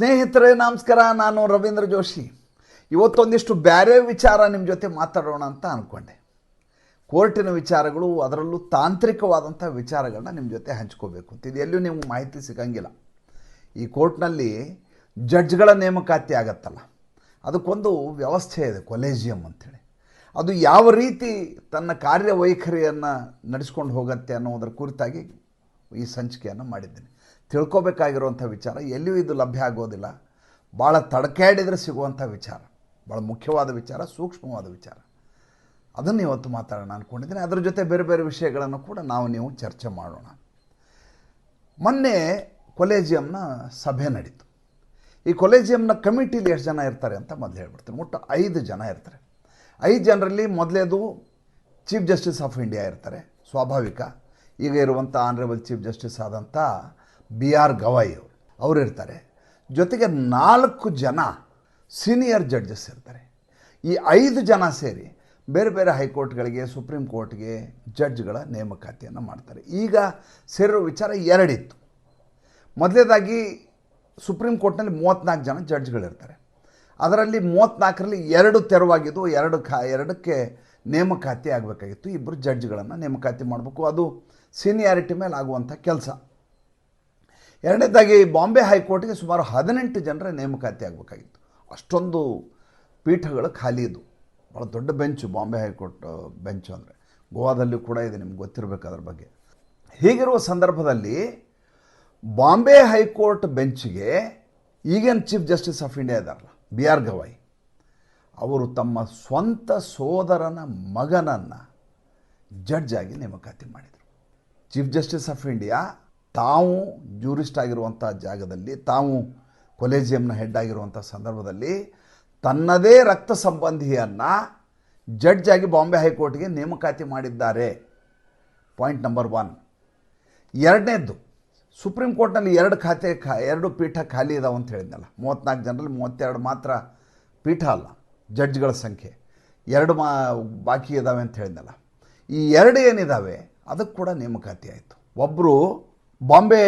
ಸ್ನೇಹಿತರೆ, ನಮಸ್ಕಾರ. ನಾನು ರವೀಂದ್ರ ಜೋಶಿ. ಇವತ್ತೊಂದಿಷ್ಟು ಬೇರೆ ವಿಚಾರ ನಿಮ್ಮ ಜೊತೆ ಮಾತಾಡೋಣ ಅಂತ ಅಂದ್ಕೊಂಡೆ ಕೋರ್ಟಿನ ವಿಚಾರಗಳು, ಅದರಲ್ಲೂ ತಾಂತ್ರಿಕವಾದಂಥ ವಿಚಾರಗಳನ್ನ ನಿಮ್ಮ ಜೊತೆ ಹಂಚ್ಕೋಬೇಕು ಅಂತ. ಇದು ಎಲ್ಲೂ ನಿಮ್ಗೆ ಮಾಹಿತಿ ಸಿಗಂಗಿಲ್ಲ. ಈ ಕೋರ್ಟ್ನಲ್ಲಿ ಜಡ್ಜ್ಗಳ ನೇಮಕಾತಿ ಆಗತ್ತಲ್ಲ. ಅದಕ್ಕೊಂದು ವ್ಯವಸ್ಥೆ ಇದೆ, ಕೊಲೇಜಿಯಂ ಅಂಥೇಳಿ ಅದು ಯಾವ ರೀತಿ ತನ್ನ ಕಾರ್ಯವೈಖರಿಯನ್ನು ನಡೆಸ್ಕೊಂಡು ಹೋಗುತ್ತೆ ಅನ್ನೋದರ ಕುರಿತಾಗಿ ಈ ಸಂಚಿಕೆಯನ್ನು ಮಾಡಿದ್ದೀನಿ. ತಿಳ್ಕೊಬೇಕಾಗಿರುವಂಥ ವಿಚಾರ, ಎಲ್ಲಿಯೂ ಇದು ಲಭ್ಯ ಆಗೋದಿಲ್ಲ. ಭಾಳ ತಡಕಾಡಿದರೆ ಸಿಗುವಂಥ ವಿಚಾರ, ಭಾಳ ಮುಖ್ಯವಾದ ವಿಚಾರ, ಸೂಕ್ಷ್ಮವಾದ ವಿಚಾರ. ಅದನ್ನು ಇವತ್ತು ಮಾತಾಡೋಣ ಅಂದ್ಕೊಂಡಿದ್ದೀನಿ ಅದರ ಜೊತೆ ಬೇರೆ ಬೇರೆ ವಿಷಯಗಳನ್ನು ಕೂಡ ನಾವು ನೀವು ಚರ್ಚೆ ಮಾಡೋಣ. ಮೊನ್ನೆ ಕೊಲೇಜಿಯಂನ ಸಭೆ ನಡೀತು. ಈ ಕೊಲೇಜಿಯಂನ ಕಮಿಟಿಲಿ ಎಷ್ಟು ಜನ ಇರ್ತಾರೆ ಅಂತ ಮೊದಲು ಹೇಳ್ಬಿಡ್ತೀನಿ. ಒಟ್ಟು ಐದು ಜನ ಇರ್ತಾರೆ. ಐದು ಜನರಲ್ಲಿ ಮೊದಲೇದು ಚೀಫ್ ಜಸ್ಟಿಸ್ ಆಫ್ ಇಂಡಿಯಾ ಇರ್ತಾರೆ. ಸ್ವಾಭಾವಿಕ. ಈಗ ಇರುವಂಥ ಆನರೇಬಲ್ ಚೀಫ್ ಜಸ್ಟಿಸ್ ಆದಂಥ ಬಿ ಆರ್ ಗವಾಯಿ ಅವರು ಇರ್ತಾರೆ. ಜೊತೆಗೆ ನಾಲ್ಕು ಜನ ಸೀನಿಯರ್ ಜಡ್ಜಸ್ ಇರ್ತಾರೆ. ಈ ಐದು ಜನ ಸೇರಿ ಬೇರೆ ಬೇರೆ ಹೈಕೋರ್ಟ್ಗಳಿಗೆ, ಸುಪ್ರೀಂ ಕೋರ್ಟ್ಗೆ ಜಡ್ಜ್ಗಳ ನೇಮಕಾತಿಯನ್ನು ಮಾಡ್ತಾರೆ. ಈಗ ಸೇರಿರೋ ವಿಚಾರ ಎರಡಿತ್ತು. ಮೊದಲೇದಾಗಿ ಸುಪ್ರೀಂ ಕೋರ್ಟ್ನಲ್ಲಿ ಮೂವತ್ತ್ನಾಲ್ಕು ಜನ ಜಡ್ಜ್ಗಳಿರ್ತಾರೆ ಅದರಲ್ಲಿ ಮೂವತ್ತ್ನಾಲ್ಕರಲ್ಲಿ ಎರಡು ತೆರವಾಗಿದ್ದು, ಎರಡು ಖಾ, ಎರಡಕ್ಕೆ ನೇಮಕಾತಿ ಆಗಬೇಕಾಗಿತ್ತು. ಇಬ್ಬರು ಜಡ್ಜ್ಗಳನ್ನು ನೇಮಕಾತಿ ಮಾಡಬೇಕು. ಅದು ಸೀನಿಯಾರಿಟಿ ಮೇಲೆ ಆಗುವಂಥ ಕೆಲಸ. ಎರಡನೇದಾಗಿ ಬಾಂಬೆ ಹೈಕೋರ್ಟ್ಗೆ ಸುಮಾರು ಹದಿನೆಂಟು ಜನರ ನೇಮಕಾತಿ ಆಗಬೇಕಾಗಿತ್ತು. ಅಷ್ಟೊಂದು ಪೀಠಗಳು ಖಾಲಿ ಇದು ಭಾಳ ದೊಡ್ಡ ಬೆಂಚು ಬಾಂಬೆ ಹೈಕೋರ್ಟ್ ಬೆಂಚು ಅಂದರೆ. ಗೋವಾದಲ್ಲಿ ಕೂಡ ಇದೆ ನಿಮ್ಗೆ ಗೊತ್ತಿರಬೇಕು ಅದ್ರ ಬಗ್ಗೆ. ಹೀಗಿರುವ ಸಂದರ್ಭದಲ್ಲಿ ಬಾಂಬೆ ಹೈಕೋರ್ಟ್ ಬೆಂಚ್ಗೆ ಈಗೇನು ಚೀಫ್ ಜಸ್ಟಿಸ್ ಆಫ್ ಇಂಡಿಯಾ ಇದ್ದಾರಲ್ಲ ಬಿ ಆರ್ ಗವಾಯಿ, ಅವರು ತಮ್ಮ ಸ್ವಂತ ಸೋದರನ ಮಗನನ್ನು ಜಡ್ಜ್ ಆಗಿ ನೇಮಕಾತಿ ಮಾಡಿದರು. ಚೀಫ್ ಜಸ್ಟಿಸ್ ಆಫ್ ಇಂಡಿಯಾ ತಾವು ಜ್ಯೂರಿಸ್ಟ್ ಆಗಿರುವಂಥ ಜಾಗದಲ್ಲಿ, ತಾವು ಕೊಲೇಜಿಯಂನ ಹೆಡ್ ಆಗಿರುವಂಥ ಸಂದರ್ಭದಲ್ಲಿ ತನ್ನದೇ ರಕ್ತ ಸಂಬಂಧಿಯನ್ನು ಜಡ್ಜ್ ಆಗಿ ಬಾಂಬೆ ಹೈಕೋರ್ಟ್ಗೆ ನೇಮಕಾತಿ ಮಾಡಿದ್ದಾರೆ. ಪಾಯಿಂಟ್ ನಂಬರ್ ಒನ್ ಎರಡನೇದ್ದು ಸುಪ್ರೀಂ ಕೋರ್ಟ್ನಲ್ಲಿ ಎರಡು ಖಾತೆ ಖಾ, ಎರಡು ಪೀಠ ಖಾಲಿ ಇದಾವೆ ಅಂತ ಹೇಳಿದ್ನಲ್ಲ. ಮೂವತ್ತ್ನಾಲ್ಕು ಜನರಲ್ಲಿ ಮೂವತ್ತೆರಡು ಮಾತ್ರ ಪೀಠ ಅಲ್ಲ ಜಡ್ಜ್ಗಳ ಸಂಖ್ಯೆ. ಎರಡು ಮಾ, ಬಾಕಿ ಇದ್ದಾವೆ ಅಂತ ಹೇಳಿದ್ನಲ್ಲ. ಈ ಎರಡು ಏನಿದ್ದಾವೆ ಅದಕ್ಕೆ ಕೂಡ ನೇಮಕಾತಿ ಆಯಿತು. ಒಬ್ಬರು ಬಾಂಬೆ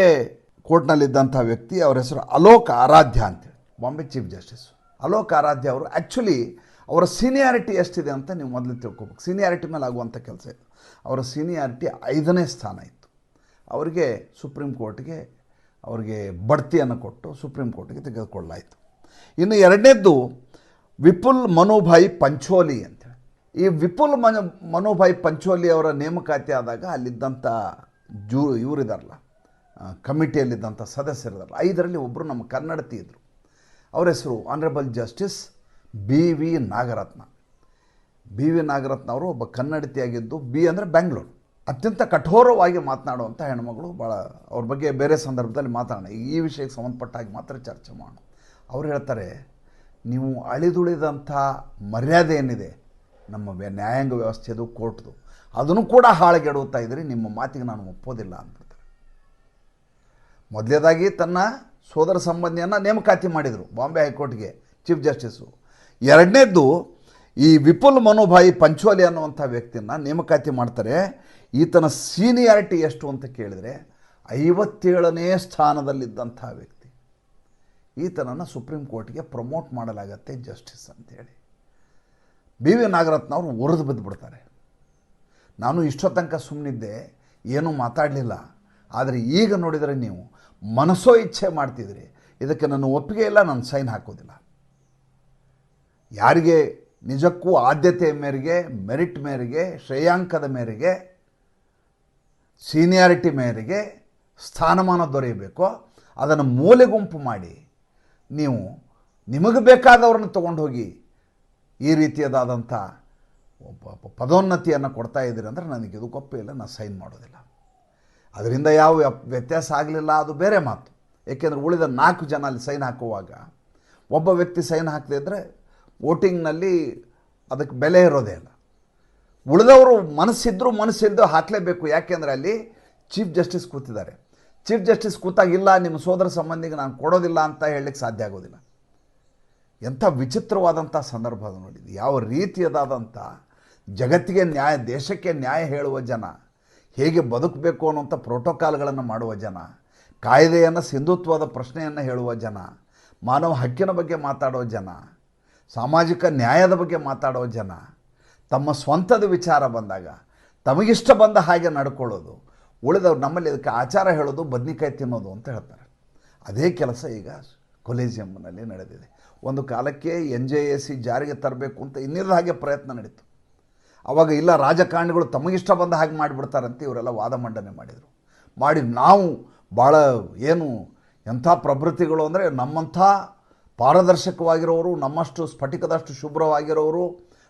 ಕೋರ್ಟ್ನಲ್ಲಿದ್ದಂಥ ವ್ಯಕ್ತಿ ಅವರ ಹೆಸರು ಅಲೋಕ್ ಆರಾಧ್ಯ ಅಂತೇಳಿ ಬಾಂಬೆ ಚೀಫ್ ಜಸ್ಟಿಸ್. ಅಲೋಕ್ ಆರಾಧ್ಯ ಅವರು ಆ್ಯಕ್ಚುಲಿ ಅವರ ಸೀನಿಯಾರಿಟಿ ಎಷ್ಟಿದೆ ಅಂತ ನೀವು ಮೊದಲು ತಿಳ್ಕೊಬೇಕು. ಸೀನಿಯಾರಿಟಿ ಮೇಲೆ ಆಗುವಂಥ ಕೆಲಸ ಇದು. ಅವರ ಸೀನಿಯಾರಿಟಿ ಐದನೇ ಸ್ಥಾನ ಇತ್ತು. ಅವರಿಗೆ ಸುಪ್ರೀಂ ಕೋರ್ಟ್ಗೆ ಅವರಿಗೆ ಬಡ್ತಿಯನ್ನು ಕೊಟ್ಟು ಸುಪ್ರೀಂ ಕೋರ್ಟ್ಗೆ ತೆಗೆದುಕೊಳ್ಳಲಾಯಿತು. ಇನ್ನು ಎರಡನೇದ್ದು ವಿಪುಲ್ ಮನುಭಾಯಿ ಪಂಚೋಲಿ ಅಂತೇಳಿ ಈ ವಿಪುಲ್ ಮನ, ಮನುಭಾಯಿ ಪಂಚೋಲಿ ಅವರ ನೇಮಕಾತಿ ಆದಾಗ ಅಲ್ಲಿದ್ದಂಥ ಜೂ, ಇವರಿದಾರಲ್ಲ ಕಮಿಟಿಯಲ್ಲಿದ್ದಂಥ ಸದಸ್ಯರಿದ್ದಾರೆ. ಐದರಲ್ಲಿ ಒಬ್ಬರು ನಮ್ಮ ಕನ್ನಡತಿ ಇದ್ದರು ಅವರ ಹೆಸರು honourable justice B V Nagarathna. B V Nagarathna ಅವರು ಒಬ್ಬ ಕನ್ನಡತಿಯಾಗಿದ್ದು ಬಿ ಅಂದರೆ ಬೆಂಗಳೂರು ಅತ್ಯಂತ ಕಠೋರವಾಗಿ ಮಾತನಾಡುವಂಥ ಹೆಣ್ಮಗಳು ಭಾಳ ಅವ್ರ ಬಗ್ಗೆ ಬೇರೆ ಸಂದರ್ಭದಲ್ಲಿ ಮಾತಾಡೋಣ. ಈ ವಿಷಯಕ್ಕೆ ಸಂಬಂಧಪಟ್ಟಾಗಿ ಮಾತ್ರ ಚರ್ಚೆ ಮಾಡೋಣ. ಅವ್ರು ಹೇಳ್ತಾರೆ, ನೀವು ಅಳಿದುಳಿದಂಥ ಮರ್ಯಾದೆ ಏನಿದೆ? ನಮ್ಮ ನ್ಯಾಯಾಂಗ ವ್ಯವಸ್ಥೆದು ಕೋರ್ಟ್ದು. ಅದನ್ನು ಕೂಡ ಹಾಳುಗೆಡುತ್ತಾ ಇದ್ದೀರಿ. ನಿಮ್ಮ ಮಾತಿಗೆ ನಾನು ಒಪ್ಪೋದಿಲ್ಲ ಅಂದ್ಬಿಡ್ತಾರೆ ಮೊದಲೇದಾಗಿ ತನ್ನ ಸೋದರ ಸಂಬಂಧಿಯನ್ನು ನೇಮಕಾತಿ ಮಾಡಿದರು ಬಾಂಬೆ ಹೈಕೋರ್ಟ್ಗೆ, ಚೀಫ್ ಜಸ್ಟಿಸು. ಎರಡನೇದ್ದು, ಈ ವಿಪುಲ್ ಮನೋಭಾಯಿ ಪಂಚೋಲಿ ಅನ್ನುವಂಥ ವ್ಯಕ್ತಿಯನ್ನು ನೇಮಕಾತಿ ಮಾಡ್ತಾರೆ. ಈತನ ಸೀನಿಯಾರಿಟಿ ಎಷ್ಟು ಅಂತ ಕೇಳಿದರೆ, ಐವತ್ತೇಳನೇ ಸ್ಥಾನದಲ್ಲಿದ್ದಂಥ ವ್ಯಕ್ತಿ. ಈತನನ್ನು ಸುಪ್ರೀಂ ಕೋರ್ಟ್ಗೆ ಪ್ರಮೋಟ್ ಮಾಡಲಾಗತ್ತೆ ಜಸ್ಟಿಸ್ ಅಂತೇಳಿ. ಬಿ ವಿ ನಾಗರತ್ನ ಅವರು ಉರಿದು ಬಿದ್ದುಬಿಡ್ತಾರೆ ನಾನು ಇಷ್ಟೋ ತನಕ ಸುಮ್ಮನಿದ್ದೆ ಏನೂ ಮಾತಾಡಲಿಲ್ಲ. ಆದರೆ ಈಗ ನೋಡಿದರೆ ನೀವು ಮನಸ್ಸೋ ಇಚ್ಛೆ ಮಾಡ್ತಿದ್ರಿ. ಇದಕ್ಕೆ ನನ್ನ ಒಪ್ಪಿಗೆ ಇಲ್ಲ, ನಾನು ಸೈನ್ ಹಾಕೋದಿಲ್ಲ. ಯಾರಿಗೆ ನಿಜಕ್ಕೂ ಆದ್ಯತೆಯ ಮೇರೆಗೆ, ಮೆರಿಟ್ ಮೇರೆಗೆ, ಶ್ರೇಯಾಂಕದ ಮೇರೆಗೆ, ಸೀನಿಯಾರಿಟಿ ಮೇರೆಗೆ ಸ್ಥಾನಮಾನ ದೊರೆಯಬೇಕೋ, ಅದನ್ನು ಮೂಲೆ ಗುಂಪು ಮಾಡಿ ನೀವು ನಿಮಗೆ ಬೇಕಾದವ್ರನ್ನ ತೊಗೊಂಡು ಹೋಗಿ ಈ ರೀತಿಯದಾದಂಥ ಪದೋನ್ನತಿಯನ್ನು ಕೊಡ್ತಾ ಇದ್ದೀರಿ ಅಂದರೆ ನನಗೆ ಇದು ಗೊಪ್ಪೇ ಇಲ್ಲ, ನಾನು ಸೈನ್ ಮಾಡೋದಿಲ್ಲ. ಅದರಿಂದ ಯಾವ ವ್ಯತ್ಯಾಸ ಆಗಲಿಲ್ಲ, ಅದು ಬೇರೆ ಮಾತು. ಏಕೆಂದರೆ ಉಳಿದ ನಾಲ್ಕು ಜನ ಅಲ್ಲಿ ಸೈನ್ ಹಾಕುವಾಗ, ಒಬ್ಬ ವ್ಯಕ್ತಿ ಸೈನ್ ಹಾಕದೇ ಇದ್ದರೆ ವೋಟಿಂಗ್ನಲ್ಲಿ ಅದಕ್ಕೆ ಬೆಲೆ ಇರೋದೇ ಇಲ್ಲ. ಉಳಿದವರು ಮನಸ್ಸಿದ್ರೂ ಮನಸ್ಸಿದ್ದು ಹಾಕಲೇಬೇಕು. ಯಾಕೆಂದರೆ ಅಲ್ಲಿ ಚೀಫ್ ಜಸ್ಟಿಸ್ ಕೂತಿದ್ದಾರೆ. ಚೀಫ್ ಜಸ್ಟಿಸ್ ಕೂತಾಗಿಲ್ಲ, ನಿಮ್ಮ ಸೋದರ ಸಂಬಂಧಿಗೆ ನಾನು ಕೊಡೋದಿಲ್ಲ ಅಂತ ಹೇಳಲಿಕ್ಕೆ ಸಾಧ್ಯ ಆಗೋದಿಲ್ಲ. ಎಂಥ ವಿಚಿತ್ರವಾದಂಥ ಸಂದರ್ಭ ಅದು ನೋಡಿದ್ದು ಯಾವ ರೀತಿಯದಾದಂಥ ಜಗತ್ತಿಗೆ ನ್ಯಾಯ, ದೇಶಕ್ಕೆ ನ್ಯಾಯ ಹೇಳುವ ಜನ ಹೇಗೆ ಬದುಕಬೇಕು ಅನ್ನುವಂಥ ಪ್ರೋಟೋಕಾಲ್ಗಳನ್ನು ಮಾಡುವ ಜನ, ಕಾಯ್ದೆಯನ್ನು ಸಿಂಧುತ್ವದ ಪ್ರಶ್ನೆಯನ್ನು ಹೇಳುವ ಜನ, ಮಾನವ ಹಕ್ಕಿನ ಬಗ್ಗೆ ಮಾತಾಡೋ ಜನ, ಸಾಮಾಜಿಕ ನ್ಯಾಯದ ಬಗ್ಗೆ ಮಾತಾಡೋ ಜನ, ತಮ್ಮ ಸ್ವಂತದ ವಿಚಾರ ಬಂದಾಗ ತಮಗಿಷ್ಟ ಬಂದ ಹಾಗೆ ನಡ್ಕೊಳ್ಳೋದು, ಉಳಿದವ್ರು ನಮ್ಮಲ್ಲಿ ಇದಕ್ಕೆ ಆಚಾರ ಹೇಳೋದು, ಬದ್ನಿಕಾಯಿ ತಿನ್ನೋದು ಅಂತ ಹೇಳ್ತಾರೆ. ಅದೇ ಕೆಲಸ ಈಗ ಕೊಲೇಜಿಯಂನಲ್ಲಿ ನಡೆದಿದೆ. ಒಂದು ಕಾಲಕ್ಕೆ ಎನ್ ಜೆ ಎ ಸಿ ಜಾರಿಗೆ ತರಬೇಕು ಅಂತ ಇನ್ನಿರದ ಹಾಗೆ ಪ್ರಯತ್ನ ನಡೀತು. ಅವಾಗ ಇಲ್ಲ, ರಾಜಕಾರಣಿಗಳು ತಮಗಿಷ್ಟ ಬಂದ ಹಾಗೆ ಮಾಡಿಬಿಡ್ತಾರಂತ, ಇವರೆಲ್ಲ ವಾದ ಮಂಡನೆ ಮಾಡಿದರು. ಮಾಡಿ ನಾವು ಭಾಳ ಏನು ಎಂಥ ಪ್ರವೃತ್ತಿಗಳು ಅಂದರೆ ನಮ್ಮಂಥ ಪಾರದರ್ಶಕವಾಗಿರೋರು, ನಮ್ಮಷ್ಟು ಸ್ಫಟಿಕದಷ್ಟು ಶುಭ್ರವಾಗಿರೋರು,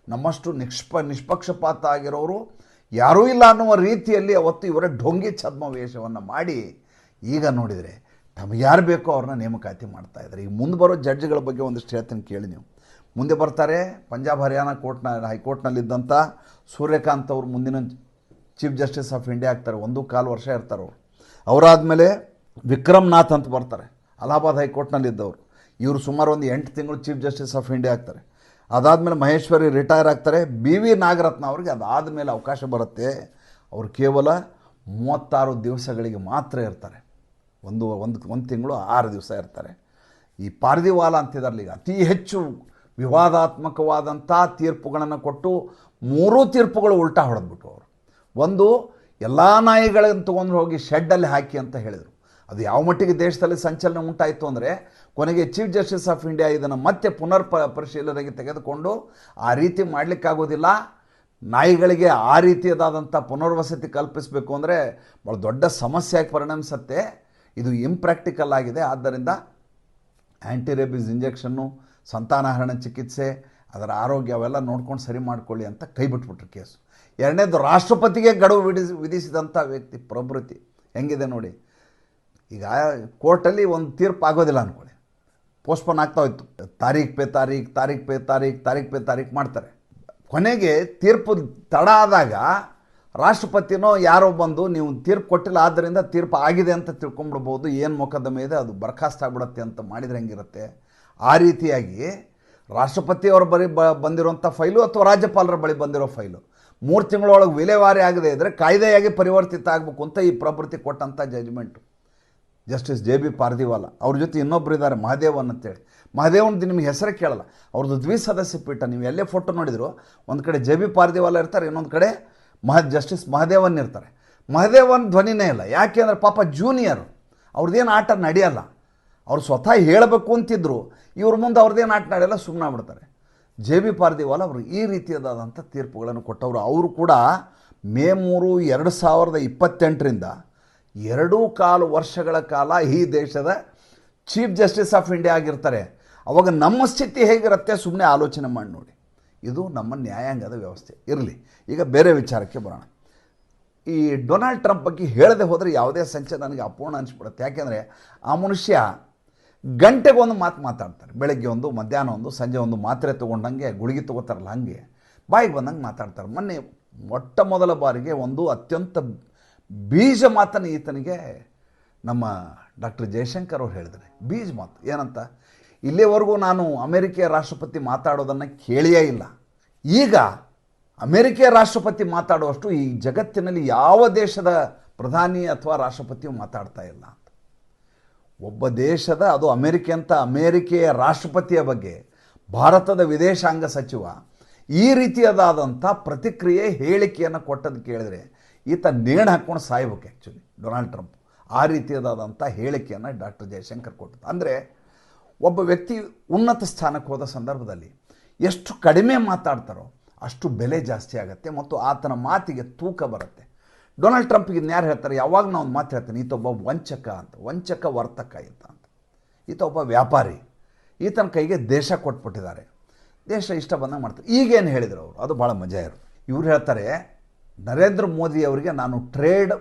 ನಮ್ಮಷ್ಟು ನಿಷ್ಪ, ನಿಷ್ಪಕ್ಷಪಾತ ಆಗಿರೋರು, ಯಾರೂ ಇಲ್ಲ ಅನ್ನುವ ರೀತಿಯಲ್ಲಿ ಅವತ್ತು ಇವರ ಢೊಂಗಿ ಛದ್ಮ ವೇಷವನ್ನು ಮಾಡಿ ಈಗ ನೋಡಿದರೆ ತಮಗೆ ಯಾರು ಬೇಕೋ ಅವ್ರನ್ನ ನೇಮಕಾತಿ ಮಾಡ್ತಾ ಇದ್ದಾರೆ. ಈಗ ಮುಂದೆ ಬರೋ ಜಡ್ಜ್ಗಳ ಬಗ್ಗೆ ಒಂದಿಷ್ಟು ಹೇಳ್ತೀನಿ ಕೇಳಿ ನೀವು. ಮುಂದೆ ಬರ್ತಾರೆ. ಪಂಜಾಬ್, ಹರಿಯಾಣ ಕೋರ್ಟ್ನ ಹೈಕೋರ್ಟ್ನಲ್ಲಿದ್ದಂಥ ಸೂರ್ಯಕಾಂತ್ ಅವರು ಮುಂದಿನ ಚೀಫ್ ಜಸ್ಟಿಸ್ ಆಫ್ ಇಂಡಿಯಾ ಆಗ್ತಾರೆ. ಒಂದು ಕಾಲು ವರ್ಷ ಇರ್ತಾರೆ ಅವರು. ಅವರಾದಮೇಲೆ ವಿಕ್ರಮ್ ನಾಥ್ ಅಂತ ಬರ್ತಾರೆ. ಅಲಹಾಬಾದ್ ಹೈಕೋರ್ಟ್ನಲ್ಲಿದ್ದವರು ಇವರು ಸುಮಾರು ಒಂದು ಎಂಟು ತಿಂಗಳು ಚೀಫ್ ಜಸ್ಟಿಸ್ ಆಫ್ ಇಂಡಿಯಾ ಆಗ್ತಾರೆ. ಅದಾದಮೇಲೆ ಮಹೇಶ್ವರಿ ರಿಟೈರ್ ಆಗ್ತಾರೆ. ಬಿ ವಿ ನಾಗರತ್ನ ಅವ್ರಿಗೆ ಅದಾದ ಮೇಲೆ ಅವಕಾಶ ಬರುತ್ತೆ. ಅವರು ಕೇವಲ ಮೂವತ್ತಾರು ದಿವಸಗಳಿಗೆ ಮಾತ್ರ ಇರ್ತಾರೆ. ಒಂದು ಒಂದು ಒಂದು ತಿಂಗಳು ಆರು ದಿವಸ ಇರ್ತಾರೆ. ಈ ಪಾರ್ದಿವಾಲ ಅಂತಿದಾರಲ್ಲ ಈಗ ಅತಿ ಹೆಚ್ಚು ವಿವಾದಾತ್ಮಕವಾದಂಥ ತೀರ್ಪುಗಳನ್ನು ಕೊಟ್ಟು ಮೂರೂ ತೀರ್ಪುಗಳು ಉಲ್ಟಾ ಹೊಡೆದ್ಬಿಟ್ಟು ಅವರು. ಒಂದು, ಎಲ್ಲ ನಾಯಿಗಳನ್ನು ತೊಗೊಂಡು ಹೋಗಿ ಶೆಡ್ಡಲ್ಲಿ ಹಾಕಿ ಅಂತ ಹೇಳಿದರು. ಅದು ಯಾವ ಮಟ್ಟಿಗೆ ದೇಶದಲ್ಲಿ ಸಂಚಲನ ಉಂಟಾಯಿತು ಅಂದರೆ ಕೊನೆಗೆ ಚೀಫ್ ಜಸ್ಟಿಸ್ ಆಫ್ ಇಂಡಿಯಾ ಇದನ್ನು ಮತ್ತೆ ಪುನರ್ ಪ ಪರಿಶೀಲನೆಗೆ ತೆಗೆದುಕೊಂಡು ಆ ರೀತಿ ಮಾಡಲಿಕ್ಕಾಗೋದಿಲ್ಲ. ನಾಯಿಗಳಿಗೆ ಆ ರೀತಿಯದಾದಂಥ ಪುನರ್ವಸತಿ ಕಲ್ಪಿಸಬೇಕು ಅಂದರೆ ಭಾಳ ದೊಡ್ಡ ಸಮಸ್ಯೆಯಾಗಿ ಪರಿಣಮಿಸುತ್ತೆ. ಇದು ಇಂಪ್ರ್ಯಾಕ್ಟಿಕಲ್ ಆಗಿದೆ. ಆದ್ದರಿಂದ ಆ್ಯಂಟಿ ರೇಬಿಸ್ ಇಂಜೆಕ್ಷನ್ನು ಸಂತಾನಹರಣ ಚಿಕಿತ್ಸೆ, ಅದರ ಆರೋಗ್ಯ ಅವೆಲ್ಲ ನೋಡ್ಕೊಂಡು ಸರಿ ಮಾಡ್ಕೊಳ್ಳಿ ಅಂತ ಕೈ ಬಿಟ್ಬಿಟ್ರು ಕೇಸು. ಎರಡನೇದು ರಾಷ್ಟ್ರಪತಿಗೆ ಗಡುವು ವಿಧಿಸಿ, ವಿಧಿಸಿದಂಥ ವ್ಯಕ್ತಿ ಪ್ರವೃತ್ತಿ ಹೆಂಗಿದೆ ನೋಡಿ? ಈಗ ಕೋರ್ಟಲ್ಲಿ ಒಂದು ತೀರ್ಪು ಆಗೋದಿಲ್ಲ ಅಂದ್ಕೊಳ್ಳಿ ಪೋಸ್ಟ್ಪೋನ್ ಆಗ್ತಾ ಹೋಯ್ತು. ತಾರೀಖು ಪೇ ತಾರೀಖು ತಾರೀಖು ಪೇ ತಾರೀಖು ತಾರೀಖು ಪೇ ತಾರೀಖು ಮಾಡ್ತಾರೆ. ಕೊನೆಗೆ ತೀರ್ಪು ತಡ ಆದಾಗ ರಾಷ್ಟ್ರಪತಿನೋ ಯಾರೋ ಬಂದು ನೀವು ತೀರ್ಪು ಕೊಟ್ಟಿಲ್ಲ ಆದ್ದರಿಂದ ತೀರ್ಪು ಆಗಿದೆ ಅಂತ ತಿಳ್ಕೊಂಬಿಡ್ಬೋದು. ಏನು ಮೊಕದ್ದಮೆ ಇದೆ ಅದು ಬರ್ಖಾಸ್ತಾಗ್ಬಿಡತ್ತೆ ಅಂತ ಮಾಡಿದ್ರೆ ಹೆಂಗಿರುತ್ತೆ? ಆ ರೀತಿಯಾಗಿ ರಾಷ್ಟ್ರಪತಿಯವರ ಬಳಿ ಬ ಬಂದಿರುವಂಥ ಫೈಲು ಅಥವಾ ರಾಜ್ಯಪಾಲರ ಬಳಿ ಬಂದಿರೋ ಫೈಲು. ಮೂರು ತಿಂಗಳೊಳಗೆ ವಿಲೇವಾರಿ ಆಗದೆ ಇದ್ದರೆ ಕಾಯ್ದೆಯಾಗಿ ಪರಿವರ್ತಿತ ಆಗಬೇಕು ಅಂತ ಈ ಪ್ರವೃತ್ತಿ ಕೊಟ್ಟಂಥ judgement justice J B Pardiwala ಅವ್ರ ಜೊತೆ ಇನ್ನೊಬ್ರು ಇದ್ದಾರೆ ಮಹದೇವನ್ ಅಂತೇಳಿ ಮಹದೇವನ್ದು ನಿಮಗೆ ಹೆಸರೇ ಕೇಳಲ್ಲ. ಅವ್ರದ್ದು ದ್ವಿಸದಸ್ಯ ಪೀಠ, ನೀವು ಎಲ್ಲೇ ಫೋಟೋ ನೋಡಿದ್ರು, ಒಂದು ಕಡೆ ಜೆ ಬಿ ಪಾರ್ದಿವಾಲ ಇರ್ತಾರೆ, ಇನ್ನೊಂದು ಕಡೆ ಮಹ ಜಸ್ಟಿಸ್ ಮಹದೇವನ್ ಇರ್ತಾರೆ. ಮಹದೇವನ್ ಧ್ವನಿನೇ ಇಲ್ಲ. ಯಾಕೆ ಅಂದರೆ ಪಾಪ ಜೂನಿಯರು ಅವ್ರದ್ದೇನು ಆಟ ನಡೆಯಲ್ಲ. ಅವ್ರು ಸ್ವತಃ ಹೇಳಬೇಕು ಅಂತಿದ್ರು. ಇವ್ರ ಮುಂದೆ ಅವ್ರದ್ದೇನು ಆಟ ಎಲ್ಲ ಸುಮ್ಮನೆ ಬಿಡ್ತಾರೆ ಜೆ ಬಿ ಪಾರ್ದಿವಾಲ ಅವರು ಈ ರೀತಿಯಾದಂಥ ತೀರ್ಪುಗಳನ್ನು ಕೊಟ್ಟವರು. ಅವರು ಕೂಡ ಮೇ ಮೂರು ಎರಡು ಸಾವಿರದ ಇಪ್ಪತ್ತೆಂಟರಿಂದ ಎರಡೂ ಕಾಲು ವರ್ಷಗಳ ಕಾಲ ಈ ದೇಶದ ಚೀಫ್ ಜಸ್ಟಿಸ್ ಆಫ್ ಇಂಡಿಯಾ ಆಗಿರ್ತಾರೆ. ಅವಾಗ ನಮ್ಮ ಸ್ಥಿತಿ ಹೇಗಿರುತ್ತೆ ಸುಮ್ಮನೆ ಆಲೋಚನೆ ಮಾಡಿ ನೋಡಿ. ಇದು ನಮ್ಮ ನ್ಯಾಯಾಂಗದ ವ್ಯವಸ್ಥೆ. ಇರಲಿ, ಈಗ ಬೇರೆ ವಿಚಾರಕ್ಕೆ ಬರೋಣ. ಈ ಡೊನಾಲ್ಡ್ ಟ್ರಂಪ್ ಬಗ್ಗೆ ಹೇಳದೆ ಹೋದರೆ ಯಾವುದೇ ಸಂಚೆ ನನಗೆ ಅಪೂರ್ಣ ಅನಿಸ್ಬಿಡುತ್ತೆ. ಯಾಕೆಂದರೆ ಆ ಮನುಷ್ಯ ಗಂಟೆಗೆ ಒಂದು ಮಾತು ಮಾತಾಡ್ತಾರೆ. ಬೆಳಗ್ಗೆ ಒಂದು, ಮಧ್ಯಾಹ್ನ ಒಂದು, ಸಂಜೆ ಒಂದು ಮಾತ್ರೆ ತೊಗೊಂಡಂಗೆ ಗುಳಿಗೆ ತೊಗೋತಾರಲ್ಲ ಹಾಗೆ. ಬಾಯಿಗೆ ಬಂದಂಗೆ ಮಾತಾಡ್ತಾರೆ. ಮೊನ್ನೆ ಮೊಟ್ಟ ಮೊದಲ ಬಾರಿಗೆ ಒಂದು ಅತ್ಯಂತ ಬೀಜ ಮಾತನ್ನು ಈತನಿಗೆ ನಮ್ಮ ಡಾಕ್ಟರ್ ಜಯಶಂಕರ್ ಅವ್ರು ಹೇಳಿದ್ರೆ ಬೀಜ ಮಾತು. ಏನಂತ? ಇಲ್ಲಿವರೆಗೂ ನಾನು ಅಮೇರಿಕೆಯ ರಾಷ್ಟ್ರಪತಿ ಮಾತಾಡೋದನ್ನು ಕೇಳಿಯೇ ಇಲ್ಲ. ಈಗ ಅಮೇರಿಕೆಯ ರಾಷ್ಟ್ರಪತಿ ಮಾತಾಡುವಷ್ಟು ಈ ಜಗತ್ತಿನಲ್ಲಿ ಯಾವ ದೇಶದ ಪ್ರಧಾನಿ ಅಥವಾ ರಾಷ್ಟ್ರಪತಿಯು ಮಾತಾಡ್ತಾ ಇಲ್ಲ. ಒಬ್ಬ ದೇಶದ, ಅದು ಅಮೇರಿಕೆ ಅಂತ ಅಮೇರಿಕೆಯ ರಾಷ್ಟ್ರಪತಿಯ ಬಗ್ಗೆ, ಭಾರತದ ವಿದೇಶಾಂಗ ಸಚಿವ, ಈ ರೀತಿಯದಾದಂಥ ಪ್ರತಿಕ್ರಿಯೆ, ಹೇಳಿಕೆಯನ್ನು ಕೊಟ್ಟದ್ದು ಕೇಳಿದ್ರೆ ಈತ ನೇಣ ಹಾಕ್ಕೊಂಡು ಸಾಯ್ಬೇಕು ಆ್ಯಕ್ಚುಲಿ ಡೊನಾಲ್ಡ್ ಟ್ರಂಪ್ ಆ ರೀತಿಯದಾದಂಥ ಹೇಳಿಕೆಯನ್ನು ಡಾಕ್ಟರ್ ಜಯಶಂಕರ್ ಕೊಟ್ಟದ್ದು. ಅಂದರೆ ಒಬ್ಬ ವ್ಯಕ್ತಿ ಉನ್ನತ ಸ್ಥಾನಕ್ಕೆ ಹೋದ ಸಂದರ್ಭದಲ್ಲಿ ಎಷ್ಟು ಕಡಿಮೆ ಮಾತಾಡ್ತಾರೋ ಅಷ್ಟು ಬೆಲೆ ಜಾಸ್ತಿ ಆಗುತ್ತೆ ಮತ್ತು ಆತನ ಮಾತಿಗೆ ತೂಕ ಬರುತ್ತೆ. ಡೊನಾಲ್ಡ್ ಟ್ರಂಪ್ ಇದನ್ನ ಯಾರು ಹೇಳ್ತಾರೆ? ಯಾವಾಗ ನಾವು ಮಾತು ಹೇಳ್ತಾನೆ, ಈತ ಒಬ್ಬ ವಂಚಕ ಅಂತ, ವಂಚಕ ವರ್ತಕ ಈತ ಅಂತ. ಈತ ಒಬ್ಬ ವ್ಯಾಪಾರಿ. ಈತನ ಕೈಗೆ ದೇಶ ಕೊಟ್ಬಿಟ್ಟಿದ್ದಾರೆ. ದೇಶ ಇಷ್ಟ ಬಂದಾಗ ಮಾಡ್ತಾರೆ. ಈಗೇನು ಹೇಳಿದರು ಅವರು? ಅದು ಭಾಳ ಮಜಾ ಇರೋದು ಇವ್ರು ಹೇಳ್ತಾರೆ, ನರೇಂದ್ರ ಮೋದಿ ಅವರಿಗೆ ನಾನು ಟ್ರೇಡ್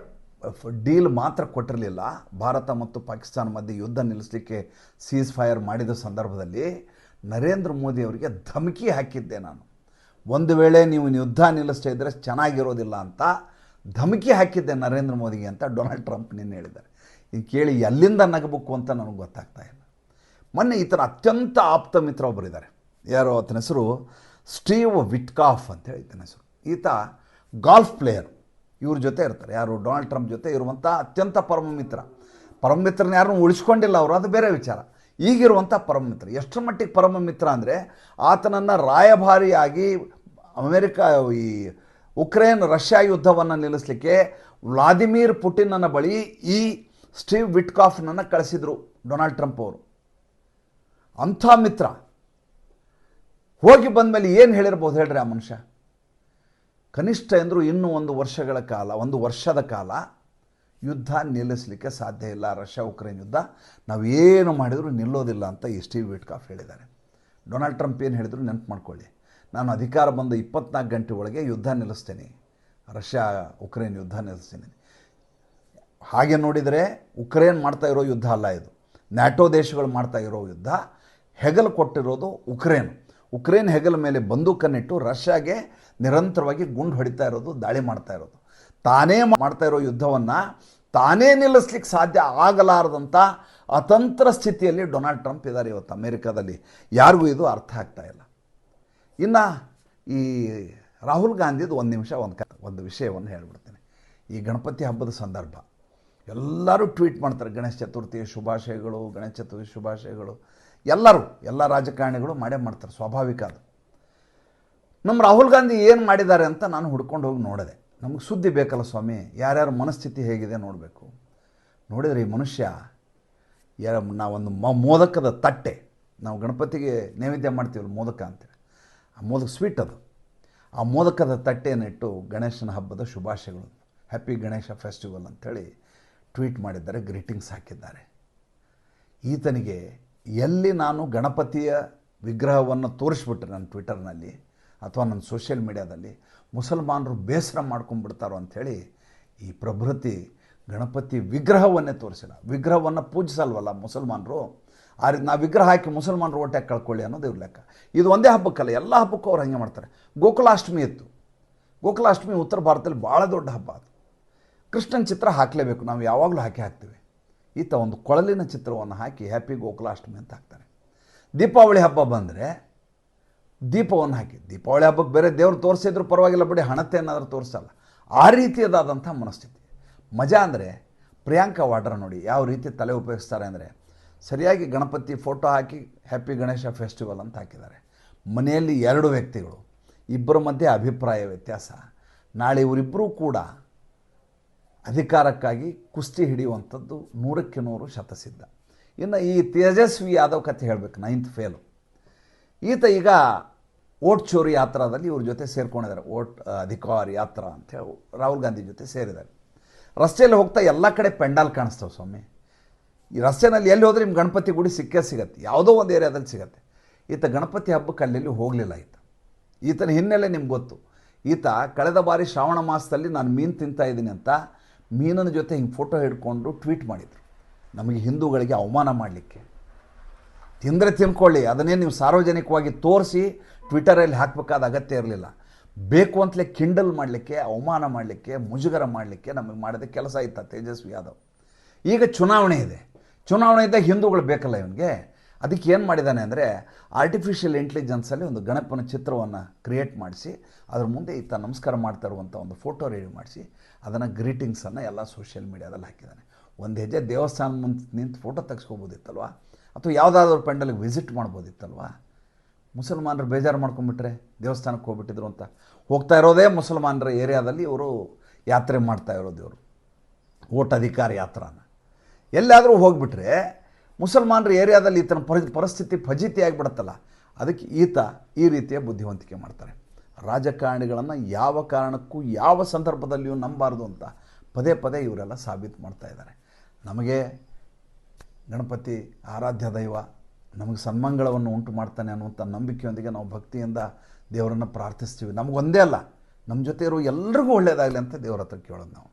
ಡೀಲ್ ಮಾತ್ರ ಕೊಟ್ಟಿರಲಿಲ್ಲ. ಭಾರತ ಮತ್ತು ಪಾಕಿಸ್ತಾನ ಮಧ್ಯೆ ಯುದ್ಧ ನಿಲ್ಲಿಸಲಿಕ್ಕೆ ಸೀಸ್ ಫೈರ್ ಮಾಡಿದ ಸಂದರ್ಭದಲ್ಲಿ ನರೇಂದ್ರ ಮೋದಿ ಅವರಿಗೆ ಧಮಕಿ ಹಾಕಿದ್ದೆ ನಾನು. ಒಂದು ವೇಳೆ ನೀವು ಯುದ್ಧ ನಿಲ್ಲಿಸ್ತಾ ಇದ್ದರೆ ಚೆನ್ನಾಗಿರೋದಿಲ್ಲ ಅಂತ ಧಮಕಿ ಹಾಕಿದ್ದೆ ನರೇಂದ್ರ ಮೋದಿಗೆ ಅಂತ ಡೊನಾಲ್ಡ್ ಟ್ರಂಪ್ ನಿನ್ನೆ ಹೇಳಿದ್ದಾರೆ. ಇದು ಕೇಳಿ ಎಲ್ಲಿಂದ ನಗಬೇಕು ಅಂತ ನನಗೆ ಗೊತ್ತಾಗ್ತಾ ಇಲ್ಲ. ಮೊನ್ನೆ ಈತನ ಅತ್ಯಂತ ಆಪ್ತ ಮಿತ್ರ ಒಬ್ಬರಿದ್ದಾರೆ ಯಾರೋ ಆತನ ಹೆಸರು ಸ್ಟೀವ್ ವಿಟ್ಕಾಫ್ ಅಂತ ಹೇಳಿ ಈತನ ಹೆಸರು. ಈತ ಗಾಲ್ಫ್ ಪ್ಲೇಯರ್. ಇವ್ರ ಜೊತೆ ಇರ್ತಾರೆ. ಯಾರು ಡೊನಾಲ್ಡ್ ಟ್ರಂಪ್ ಜೊತೆ ಇರುವಂಥ ಅತ್ಯಂತ ಪರಮ ಮಿತ್ರ. ಪರಮ ಮಿತ್ರನ ಯಾರನ್ನೂ ಉಳಿಸ್ಕೊಂಡಿಲ್ಲ ಅವರು, ಅದು ಬೇರೆ ವಿಚಾರ. ಈಗಿರುವಂಥ ಪರಮ ಮಿತ್ರ. ಎಷ್ಟರ ಮಟ್ಟಿಗೆ ಪರಮ ಮಿತ್ರ ಅಂದರೆ ಆತನನ್ನು ರಾಯಭಾರಿಯಾಗಿ ಅಮೇರಿಕಾ ಈ ಉಕ್ರೇನ್ ರಷ್ಯಾ ಯುದ್ಧವನ್ನು ನಿಲ್ಲಿಸಲಿಕ್ಕೆ ವ್ಲಾದಿಮಿರ್ ಪುಟಿನ್ನ ಬಳಿ ಈ ಸ್ಟೀವ್ ವಿಟ್ಕಾಫ್ನನ್ನು ಕಳಿಸಿದರು ಡೊನಾಲ್ಡ್ ಟ್ರಂಪ್ ಅವರು. ಅಂಥ ಮಿತ್ರ. ಹೋಗಿ ಬಂದ ಮೇಲೆ ಏನು ಹೇಳಿರ್ಬೋದು ಹೇಳ್ರಿ ಆ ಮನುಷ್ಯ? ಕನಿಷ್ಠ ಎಂದರೂ ಇನ್ನೂ ಒಂದು ವರ್ಷಗಳ ಕಾಲ, ಒಂದು ವರ್ಷದ ಕಾಲ ಯುದ್ಧ ನಿಲ್ಲಿಸಲಿಕ್ಕೆ ಸಾಧ್ಯ ಇಲ್ಲ. ರಷ್ಯಾ ಉಕ್ರೇನ್ ಯುದ್ಧ ನಾವು ಏನು ಮಾಡಿದರೂ ನಿಲ್ಲೋದಿಲ್ಲ ಅಂತ ಈ ಸ್ಟೀವ್ ವಿಟ್ಕಾಫ್ ಹೇಳಿದ್ದಾರೆ. ಡೊನಾಲ್ಡ್ ಟ್ರಂಪ್ ಏನು ಹೇಳಿದ್ರು ನೆನಪು ಮಾಡ್ಕೊಳ್ಳಿ. ನಾನು ಅಧಿಕಾರ ಬಂದ ಇಪ್ಪತ್ನಾಲ್ಕು ಗಂಟೆ ಒಳಗೆ ಯುದ್ಧ ನಿಲ್ಲಿಸ್ತೇನೆ. ರಷ್ಯಾ, ಉಕ್ರೇನ್ ಯುದ್ಧ ನಿಲ್ಲಿಸ್ತೀನಿ. ಹಾಗೆ ನೋಡಿದರೆ ಉಕ್ರೇನ್ ಮಾಡ್ತಾ ಇರೋ ಯುದ್ಧ ಅಲ್ಲ ಇದು. ನ್ಯಾಟೋ ದೇಶಗಳು ಮಾಡ್ತಾ ಇರೋ ಯುದ್ಧ. ಹೆಗಲು ಕೊಟ್ಟಿರೋದು ಉಕ್ರೇನ್. ಉಕ್ರೇನ್ ಹೆಗಲ ಮೇಲೆ ಬಂದೂಕನ್ನಿಟ್ಟು ರಷ್ಯಾಗೆ ನಿರಂತರವಾಗಿ ಗುಂಡು ಹೊಡಿತಾ ಇರೋದು, ದಾಳಿ ಮಾಡ್ತಾ ಇರೋದು. ತಾನೇ ಮಾಡ್ತಾ ಇರೋ ಯುದ್ಧವನ್ನು ತಾನೇ ನಿಲ್ಲಿಸ್ಲಿಕ್ಕೆ ಸಾಧ್ಯ ಆಗಲಾರದಂಥ ಅತಂತ್ರ ಸ್ಥಿತಿಯಲ್ಲಿ ಡೊನಾಲ್ಡ್ ಟ್ರಂಪ್ ಇದ್ದಾರೆ ಇವತ್ತು ಅಮೇರಿಕಾದಲ್ಲಿ. ಯಾರಿಗೂ ಇದು ಅರ್ಥ ಆಗ್ತಾ ಇಲ್ಲ. ಇನ್ನು ಈ ರಾಹುಲ್ ಗಾಂಧಿದು ಒಂದು ನಿಮಿಷ, ಒಂದು ಕ, ಒಂದು ವಿಷಯವನ್ನು ಹೇಳ್ಬಿಡ್ತೀನಿ. ಈ ಗಣಪತಿ ಹಬ್ಬದ ಸಂದರ್ಭ. ಎಲ್ಲರೂ ಟ್ವೀಟ್ ಮಾಡ್ತಾರೆ, ಗಣೇಶ ಚತುರ್ಥಿ ಶುಭಾಶಯಗಳು, ಗಣೇಶ ಚತುರ್ಥಿ ಶುಭಾಶಯಗಳು. ಎಲ್ಲರೂ, ಎಲ್ಲ ರಾಜಕಾರಣಿಗಳು ಮಾಡೇ ಮಾಡ್ತಾರೆ, ಸ್ವಾಭಾವಿಕ ಅದು. ನಮ್ಮ ರಾಹುಲ್ ಗಾಂಧಿ ಏನು ಮಾಡಿದ್ದಾರೆ ಅಂತ ನಾನು ಹುಡ್ಕೊಂಡು ಹೋಗಿ ನೋಡಿದೆ. ನಮಗೆ ಸುದ್ದಿ ಬೇಕಲ್ಲ ಸ್ವಾಮಿ, ಯಾರ್ಯಾರ ಮನಸ್ಥಿತಿ ಹೇಗಿದೆ ನೋಡಬೇಕು. ನೋಡಿದರೆ ಈ ಮನುಷ್ಯ, ಯಾರ, ನಾವೊಂದು ಮ, ಮೋದಕದ ತಟ್ಟೆ. ನಾವು ಗಣಪತಿಗೆ ನೈವೇದ್ಯ ಮಾಡ್ತೀವಲ್ಲ ಮೋದಕ ಅಂತೇಳಿ ಮೋದಕ ಸ್ವೀಟ್ ಅದು. ಆ ಮೋದಕದ ತಟ್ಟೆಯನ್ನಿಟ್ಟು ಗಣೇಶನ ಹಬ್ಬದ ಶುಭಾಶಯಗಳು. ಹ್ಯಾಪಿ ಗಣೇಶ ಫೆಸ್ಟಿವಲ್ ಅಂಥೇಳಿ ಟ್ವೀಟ್ ಮಾಡಿದ್ದಾರೆ ಗ್ರೀಟಿಂಗ್ಸ್ ಹಾಕಿದ್ದಾರೆ. ಈತನಿಗೆ ಎಲ್ಲಿ ನಾನು ಗಣಪತಿಯ ವಿಗ್ರಹವನ್ನು ತೋರಿಸ್ಬಿಟ್ರೆ ನನ್ನ ಟ್ವಿಟರ್ನಲ್ಲಿ ಅಥವಾ ನನ್ನ ಸೋಷಿಯಲ್ ಮೀಡ್ಯಾದಲ್ಲಿ ಮುಸಲ್ಮಾನರು ಬೇಸರ ಮಾಡ್ಕೊಂಡ್ಬಿಡ್ತಾರೋ ಅಂಥೇಳಿ ಈ ಪ್ರಭೃತಿ ಗಣಪತಿ ವಿಗ್ರಹವನ್ನೇ ತೋರಿಸಿಲ್ಲ. ವಿಗ್ರಹವನ್ನು ಪೂಜಿಸಲ್ವಲ್ಲ ಮುಸಲ್ಮಾನರು? ಆ ರೀತಿ ನಾವು ವಿಗ್ರಹ ಹಾಕಿ ಮುಸಲ್ಮಾನರು ಹೊಟ್ಟೆ ಕಳ್ಕೊಳ್ಳಿ ಅನ್ನೋದು ಇವ್ರ ಲೆಕ್ಕ. ಇದು ಒಂದೇ ಹಬ್ಬಕ್ಕಲ್ಲ, ಎಲ್ಲ ಹಬ್ಬಕ್ಕೂ ಅವ್ರು ಹಂಗೆ ಮಾಡ್ತಾರೆ. ಗೋಕುಲಾಷ್ಟಮಿ ಇತ್ತು. ಗೋಕುಲಾಷ್ಟಮಿ ಉತ್ತರ ಭಾರತದಲ್ಲಿ ಭಾಳ ದೊಡ್ಡ ಹಬ್ಬ ಅದು. ಕೃಷ್ಣನ ಚಿತ್ರ ಹಾಕಲೇಬೇಕು, ನಾವು ಯಾವಾಗಲೂ ಹಾಕಿ ಹಾಕ್ತೀವಿ. ಈತ ಒಂದು ಕೊಳಲಿನ ಚಿತ್ರವನ್ನು ಹಾಕಿ ಹ್ಯಾಪಿ ಗೋಕುಲಾಷ್ಟಮಿ ಅಂತ ಹಾಕ್ತಾರೆ. ದೀಪಾವಳಿ ಹಬ್ಬ ಬಂದರೆ ದೀಪವನ್ನು ಹಾಕಿ, ದೀಪಾವಳಿ ಹಬ್ಬಕ್ಕೆ ಬೇರೆ ದೇವ್ರು ತೋರಿಸಿದ್ರು ಪರವಾಗಿಲ್ಲ ಬಿಡಿ, ಹಣತೆ ಏನಾದರೂ ತೋರಿಸಲ್ಲ. ಆ ರೀತಿಯದಾದಂಥ ಮನಸ್ಥಿತಿ. ಮಜಾ ಅಂದರೆ ಪ್ರಿಯಾಂಕಾ ವಾಡ್ರ ನೋಡಿ, ಯಾವ ರೀತಿ ತಲೆ ಉಪಯೋಗಿಸ್ತಾರೆ ಅಂದರೆ ಸರಿಯಾಗಿ ಗಣಪತಿ ಫೋಟೋ ಹಾಕಿ ಹ್ಯಾಪಿ ಗಣೇಶ ಫೆಸ್ಟಿವಲ್ ಅಂತ ಹಾಕಿದ್ದಾರೆ. ಮನೆಯಲ್ಲಿ ಎರಡು ವ್ಯಕ್ತಿಗಳು, ಇಬ್ಬರ ಮಧ್ಯೆ ಅಭಿಪ್ರಾಯ ವ್ಯತ್ಯಾಸ. ನಾಳೆ ಇವರಿಬ್ಬರೂ ಕೂಡ ಅಧಿಕಾರಕ್ಕಾಗಿ ಕುಸ್ತಿ ಹಿಡಿಯುವಂಥದ್ದು ನೂರಕ್ಕೆ ನೂರು ಶತಸಿದ್ಧ. ಇನ್ನು ಈ ತೇಜಸ್ವಿ ಯಾದವ್ ಕಥೆ ಹೇಳಬೇಕು ನೈನ್ತ್ ಫೇಲು ಈತ ಈಗ ಓಟ್ ಚೋರಿ ಯಾತ್ರಾದಲ್ಲಿ ಇವ್ರ ಜೊತೆ ಸೇರ್ಕೊಂಡಿದ್ದಾರೆ, ಓಟ್ ಅಧಿಕಾರ ಯಾತ್ರಾ ಅಂತೇಳಿ ರಾಹುಲ್ ಗಾಂಧಿ ಜೊತೆ ಸೇರಿದ್ದಾರೆ. ರಸ್ತೆಯಲ್ಲಿ ಹೋಗ್ತಾ ಎಲ್ಲ ಕಡೆ ಪೆಂಡಾಲ್ ಕಾಣಿಸ್ತವೆ ಸ್ವಾಮಿ. ಈ ರಸ್ತೆನಲ್ಲಿ ಎಲ್ಲಿ ಹೋದರೆ ನಿಮ್ಮ ಗಣಪತಿ ಗುಡಿ ಸಿಕ್ಕೇ ಸಿಗತ್ತೆ. ಯಾವುದೋ ಒಂದು ಏರಿಯಾದಲ್ಲಿ ಸಿಗತ್ತೆ. ಈತ ಗಣಪತಿ ಹಬ್ಬಕ್ಕೆ ಅಲ್ಲೆಲ್ಲಿ ಹೋಗಲಿಲ್ಲ ಈತ. ಈತನ ಹಿನ್ನೆಲೆ ನಿಮ್ಗೆ ಗೊತ್ತು. ಈತ ಕಳೆದ ಬಾರಿ ಶ್ರಾವಣ ಮಾಸದಲ್ಲಿ ನಾನು ಮೀನು ತಿಂತಾ ಇದ್ದೀನಿ ಅಂತ ಮೀನಿನ ಜೊತೆ ಹಿಂಗೆ ಫೋಟೋ ಹಿಡ್ಕೊಂಡು ಟ್ವೀಟ್ ಮಾಡಿದರು. ನಮಗೆ ಹಿಂದೂಗಳಿಗೆ ಅವಮಾನ ಮಾಡಲಿಕ್ಕೆ. ತಿಂದರೆ ತಿನ್ಕೊಳ್ಳಿ, ಅದನ್ನೇ ನೀವು ಸಾರ್ವಜನಿಕವಾಗಿ ತೋರಿಸಿ ಟ್ವಿಟರಲ್ಲಿ ಹಾಕಬೇಕಾದ ಅಗತ್ಯ ಇರಲಿಲ್ಲ. ಬೇಕು ಅಂತಲೇ ಕಿಂಡಲ್ ಮಾಡಲಿಕ್ಕೆ, ಅವಮಾನ ಮಾಡಲಿಕ್ಕೆ, ಮುಜುಗರ ಮಾಡಲಿಕ್ಕೆ ನಮಗೆ ಮಾಡಿದ ಕೆಲಸ ಇತ್ತ ತೇಜಸ್ವಿ ಯಾದವ್. ಈಗ ಚುನಾವಣೆ ಇದೆ. ಚುನಾವಣೆ ಇದ್ದಾಗ ಹಿಂದೂಗಳು ಬೇಕಲ್ಲ ಇವನಿಗೆ? ಅದಕ್ಕೆ ಏನು ಮಾಡಿದ್ದಾನೆ ಅಂದರೆ ಆರ್ಟಿಫಿಷಿಯಲ್ ಇಂಟೆಲಿಜೆನ್ಸಲ್ಲಿ ಒಂದು ಗಣಪನ ಚಿತ್ರವನ್ನು ಕ್ರಿಯೇಟ್ ಮಾಡಿಸಿ, ಅದ್ರ ಮುಂದೆ ಈತ ನಮಸ್ಕಾರ ಮಾಡ್ತಾ ಇರುವಂಥ ಒಂದು ಫೋಟೋ ರೆಡಿ ಮಾಡಿಸಿ, ಅದನ್ನು ಗ್ರೀಟಿಂಗ್ಸನ್ನು ಎಲ್ಲ ಸೋಷಿಯಲ್ ಮೀಡ್ಯಾದಲ್ಲಿ ಹಾಕಿದ್ದಾನೆ ಒಂದು ಹೆಜ್ಜೆ ದೇವಸ್ಥಾನ ಮುಂದೆ ನಿಂತು ಫೋಟೋ ತೆಗೆಸ್ಕೋಬೋದಿತ್ತಲ್ವ? ಅಥವಾ ಯಾವುದಾದ್ರು ಪೆಂಡಲ್ಗೆ ವಿಸಿಟ್ ಮಾಡ್ಬೋದಿತ್ತಲ್ವ? ಮುಸಲ್ಮಾನರು ಬೇಜಾರು ಮಾಡ್ಕೊಂಬಿಟ್ರೆ ದೇವಸ್ಥಾನಕ್ಕೆ ಹೋಗ್ಬಿಟ್ಟಿದ್ರು ಅಂತ. ಹೋಗ್ತಾ ಇರೋದೇ ಮುಸಲ್ಮಾನರ ಏರಿಯಾದಲ್ಲಿ ಇವರು ಯಾತ್ರೆ ಮಾಡ್ತಾ ಇರೋದು ಇವರು. ಓಟ್ ಅಧಿಕಾರ ಯಾತ್ರಾನ. ಎಲ್ಲಾದರೂ ಹೋಗ್ಬಿಟ್ರೆ ಮುಸಲ್ಮಾನರ ಏರಿಯಾದಲ್ಲಿ ಈತನ ಪರಿ, ಪರಿಸ್ಥಿತಿ ಫಜಿತಿ ಆಗಿಬಿಡುತ್ತಲ್ಲ ಅದಕ್ಕೆ ಈತ ಈ ರೀತಿಯ ಬುದ್ಧಿವಂತಿಕೆ ಮಾಡ್ತಾರೆ. ರಾಜಕಾರಣಿಗಳನ್ನು ಯಾವ ಕಾರಣಕ್ಕೂ ಯಾವ ಸಂದರ್ಭದಲ್ಲಿಯೂ ನಂಬಾರ್ದು ಅಂತ ಪದೇ ಪದೇ ಇವರೆಲ್ಲ ಸಾಬೀತು ಮಾಡ್ತಾ ಇದ್ದಾರೆ. ನಮಗೆ ಗಣಪತಿ ಆರಾಧ್ಯ ದೈವ ನಮಗೆ ಸನ್ಮಂಗಳವನ್ನು ಉಂಟು ಮಾಡ್ತಾನೆ ಅನ್ನುವಂಥ ನಂಬಿಕೆಯೊಂದಿಗೆ ನಾವು ಭಕ್ತಿಯಿಂದ ದೇವರನ್ನು ಪ್ರಾರ್ಥಿಸ್ತೀವಿ. ನಮಗೊಂದೇ ಅಲ್ಲ, ನಮ್ಮ ಜೊತೆ ಇರೋ ಎಲ್ರಿಗೂ ಒಳ್ಳೆಯದಾಗಲಿ ಅಂತ ದೇವರ ಹತ್ರ ಕೇಳೋದು ನಾವು.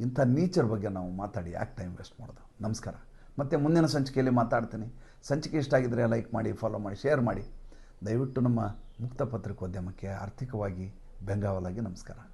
ಇಂಥ ನೇಚರ್ ಬಗ್ಗೆ ನಾವು ಮಾತಾಡಿ ಯಾಕೆ ಟೈಮ್ ವೇಸ್ಟ್ ಮಾಡೋದು? ನಮಸ್ಕಾರ. ಮತ್ತು ಮುಂದಿನ ಸಂಚಿಕೆಯಲ್ಲಿ ಮಾತಾಡ್ತೀನಿ. ಸಂಚಿಕೆ ಇಷ್ಟ ಆಗಿದ್ದರೆ ಲೈಕ್ ಮಾಡಿ ಫಾಲೋ ಮಾಡಿ ಶೇರ್ ಮಾಡಿ. ದಯವಿಟ್ಟು ನಮ್ಮ ಮುಕ್ತ ಪತ್ರಿಕೋದ್ಯಮಕ್ಕೆ ಆರ್ಥಿಕವಾಗಿ ಬೆಂಗಾವಲಾಗಿ ನಮಸ್ಕಾರ.